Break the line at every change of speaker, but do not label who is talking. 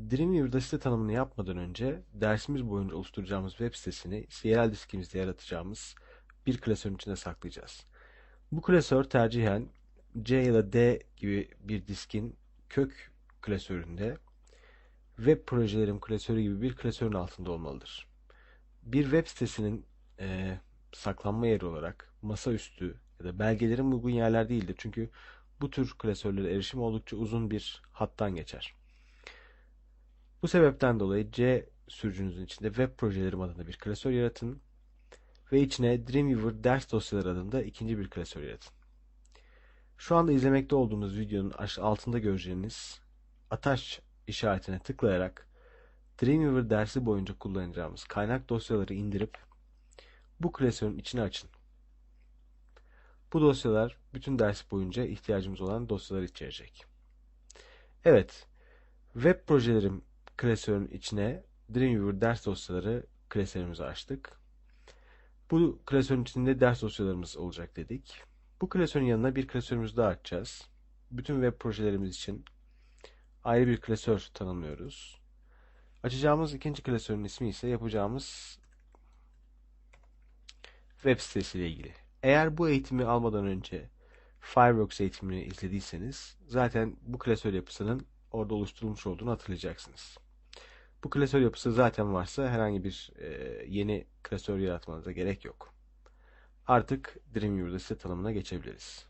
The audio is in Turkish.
Dreamweaver'da site tanımını yapmadan önce dersimiz boyunca oluşturacağımız web sitesini CLL diskimizde yaratacağımız bir klasörün içinde saklayacağız. Bu klasör tercihen C ya da D gibi bir diskin kök klasöründe web projelerim klasörü gibi bir klasörün altında olmalıdır. Bir web sitesinin e, saklanma yeri olarak masaüstü ya da belgelerin uygun yerler değildir. Çünkü bu tür klasörlere erişim oldukça uzun bir hattan geçer. Bu sebepten dolayı C sürücünüzün içinde web projelerim adında bir klasör yaratın ve içine Dreamweaver ders dosyaları adında ikinci bir klasör yaratın. Şu anda izlemekte olduğunuz videonun altında göreceğiniz attach işaretine tıklayarak Dreamweaver dersi boyunca kullanacağımız kaynak dosyaları indirip bu klasörün içine açın. Bu dosyalar bütün ders boyunca ihtiyacımız olan dosyaları içerecek. Evet, web projelerim klasörün içine Dreamweaver ders dosyaları klasörümüzü açtık. Bu klasörün içinde ders dosyalarımız olacak dedik. Bu klasörün yanına bir klasörümüzü daha açacağız. Bütün web projelerimiz için ayrı bir klasör tanımlıyoruz. Açacağımız ikinci klasörün ismi ise yapacağımız web sitesi ile ilgili. Eğer bu eğitimi almadan önce Fireworks eğitimini izlediyseniz zaten bu klasör yapısının orada oluşturulmuş olduğunu hatırlayacaksınız. Bu klasör yapısı zaten varsa herhangi bir e, yeni klasör yaratmanıza gerek yok. Artık Dreamweaver'da site tanımına geçebiliriz.